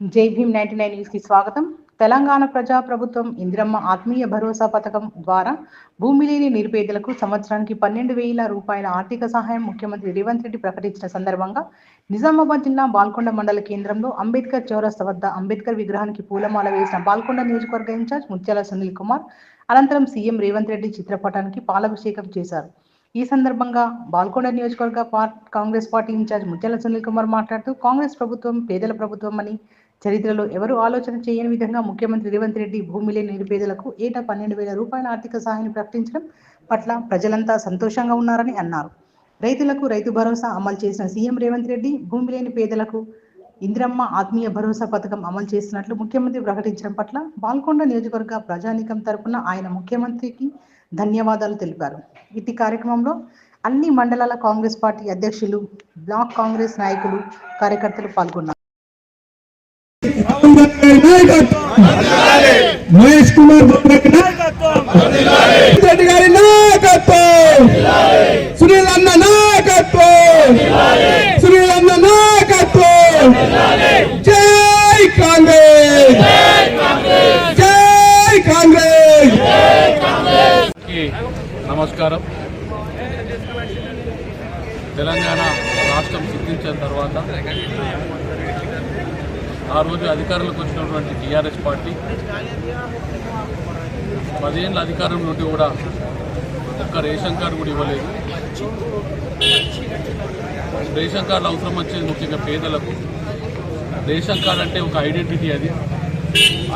జై Bhim ninety nine న్యూస్కి స్వాగతం. తెలంగాణ ప్రజా ప్రభుత్వం ఇందిరమ్మ ఆత్మీయ భరోసా పథకం ద్వారా భూమి లేని నిరుపేదలకు సంవత్సరానికి పన్నెండు వేల రూపాయల ఆర్థిక సహాయం ముఖ్యమంత్రి రేవంత్ రెడ్డి ప్రకటించిన సందర్భంగా నిజామాబాద్ జిల్లా బాల్కొండ మండల కేంద్రంలో అంబేద్కర్ చౌరస్తా వద్ద అంబేద్కర్ విగ్రహానికి పూలమాల వేసిన బాల్కొండ నియోజకవర్గ ఇన్ఛార్జ్ ముత్యాల సునీల్ కుమార్ అనంతరం సీఎం రేవంత్ రెడ్డి చిత్రపటానికి పాలాభిషేకం చేశారు. ఈ సందర్భంగా బాల్కొండ నియోజకవర్గ పార్ కాంగ్రెస్ పార్టీ ఇన్ఛార్జ్ ముత్యాల సునీల్ కుమార్ మాట్లాడుతూ కాంగ్రెస్ ప్రభుత్వం పేదల ప్రభుత్వం అని చరిత్రలో ఎవరు ఆలోచన చేయని విధంగా ముఖ్యమంత్రి రేవంత్ రెడ్డి భూమి లేని నిరుపేదలకు ఏటా పన్నెండు వేల రూపాయల ఆర్థిక సహాయాన్ని ప్రకటించడం పట్ల ప్రజలంతా సంతోషంగా ఉన్నారని అన్నారు. రైతులకు రైతు భరోసా అమలు చేసిన సీఎం రేవంత్ రెడ్డి భూమి లేని పేదలకు ఇందిరమ్మ ఆత్మీయ భరోసా పథకం అమలు చేస్తున్నట్లు ముఖ్యమంత్రి ప్రకటించడం పట్ల బాల్కొండ నియోజకవర్గ ప్రజానీకం తరపున ఆయన ముఖ్యమంత్రికి ధన్యవాదాలు తెలిపారు. ఇట్టి కార్యక్రమంలో అన్ని మండలాల కాంగ్రెస్ పార్టీ అధ్యక్షులు బ్లాక్ కాంగ్రెస్ నాయకులు కార్యకర్తలు పాల్గొన్నారు. మహేష్ కుమార్ రెడ్డి గారి నాయకత్వం. సునీల్ అన్న నాయకత్వం. సునీల్ అన్న నాయకత్వం. జై కాంగ్రెస్. జై కాంగ్రెస్. నమస్కారం. తెలంగాణ రాష్ట్రం సిద్ధించిన తర్వాత ఆ రోజు అధికారంలోకి వచ్చినటువంటి టీఆర్ఎస్ పార్టీ పదేళ్ళ అధికారం నుండి కూడా ఒక్క రేషన్ కార్డు కూడా ఇవ్వలేదు. రేషన్ కార్డు అవసరం వచ్చేది ముఖ్యంగా పేదలకు. రేషన్ కార్డు అంటే ఒక ఐడెంటిటీ అది.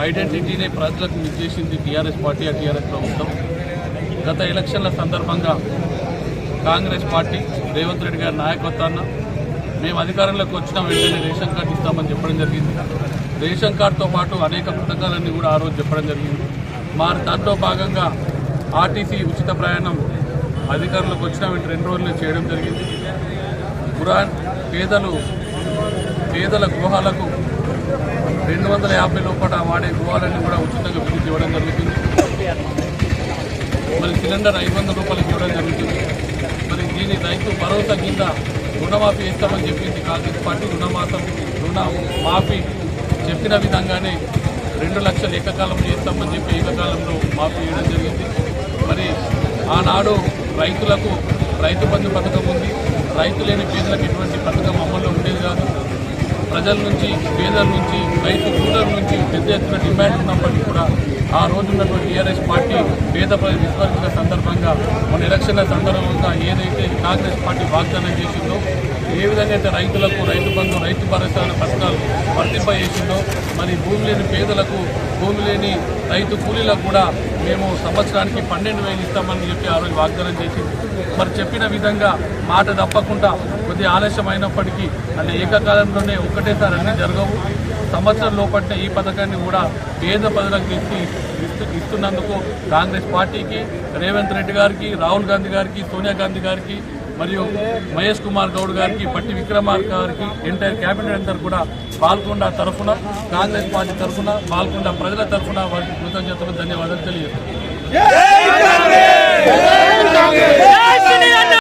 ఐడెంటిటీనే ప్రజలకు ఇచ్చేసింది టీఆర్ఎస్ పార్టీ ఆ టీఆర్ఎస్ ప్రభుత్వం. గత ఎలక్షన్ల సందర్భంగా కాంగ్రెస్ పార్టీ రేవంత్ రెడ్డి గారి నాయకత్వాన్ని మేము అధికారంలోకి వచ్చిన వెంటనే రేషన్ కార్డు ఇస్తామని చెప్పడం జరిగింది. రేషన్ కార్డుతో పాటు అనేక పథకాలన్నీ కూడా ఆ రోజు చెప్పడం జరిగింది. మరి దాంట్లో భాగంగా ఆర్టీసీ ఉచిత ప్రయాణం అధికారంలోకి వచ్చిన వెంటనే రెండు రోజులు చేయడం జరిగింది. గృహ పేదలు పేదల గృహాలకు రెండు వందల యాభై లోపల వాడే గృహాలన్నీ కూడా ఉచితంగా విద్యుత్ ఇవ్వడం జరుగుతుంది. మరి సిలిండర్ ఐదు వందల రూపాయలకి ఇవ్వడం జరుగుతుంది. మరి దీని రైతు భరోసా కింద రుణమాఫీ ఇస్తామని చెప్పింది కాంగ్రెస్ పార్టీ రుణమాఫీ రుణ మాఫీ చెప్పిన విధంగానే రెండు లక్షలు ఏకకాలంలో చేస్తామని చెప్పి ఏకకాలంలో మాఫీ ఇవ్వడం జరిగింది. మరి ఆనాడు రైతులకు రైతు బంధు పథకం ఉంది. రైతు లేని పేదలకు ఎటువంటి పథకం ప్రజల నుంచి పేదల నుంచి రైతు కూలర్ నుంచి పెద్ద ఎత్తున డిమాండ్ ఉన్నప్పటికీ కూడా ఆ రోజు ఉన్నటువంటి టీఆర్ఎస్ పార్టీ పేద ప్రజలు విస్మరించిన సందర్భంగా మన ఎలక్షన్ల సందర్భంగా ఏదైతే కాంగ్రెస్ పార్టీ వాగ్దానం చేసిందో ఏ విధంగా అయితే రైతులకు రైతు బంధు రైతు భరోసా అనే పథకాలు వర్తింపజేసిందో మరి భూమి లేని పేదలకు భూమి లేని రైతు కూలీలకు కూడా మేము సంవత్సరానికి పన్నెండు వేలు ఇస్తామని చెప్పి ఆ రోజు వాగ్దానం చేసింది. మరి చెప్పిన విధంగా మాట తప్పకుండా కొద్దిగా ఆలస్యం అయినప్పటికీ అంటే ఏకకాలంలోనే ఒక్కటేసారి అన్నీ జరగవు. సంవత్సరం లోపట్టే ఈ పథకాన్ని కూడా పేద ప్రజలకు ఇచ్చి ఇస్తున్నందుకు కాంగ్రెస్ పార్టీకి రేవంత్ రెడ్డి గారికి రాహుల్ గాంధీ గారికి సోనియా గాంధీ గారికి మరియు మహేష్ కుమార్ గౌడ్ గారికి పట్టి విక్రమార్క గారికి ఎంటైర్ క్యాబినెట్ అందరు కూడా పాల్గొండ తరఫున కాంగ్రెస్ పార్టీ తరఫున పాల్గొండ ప్రజల తరఫున వారికి కృతజ్ఞతలు ధన్యవాదాలు తెలియజేస్తున్నాను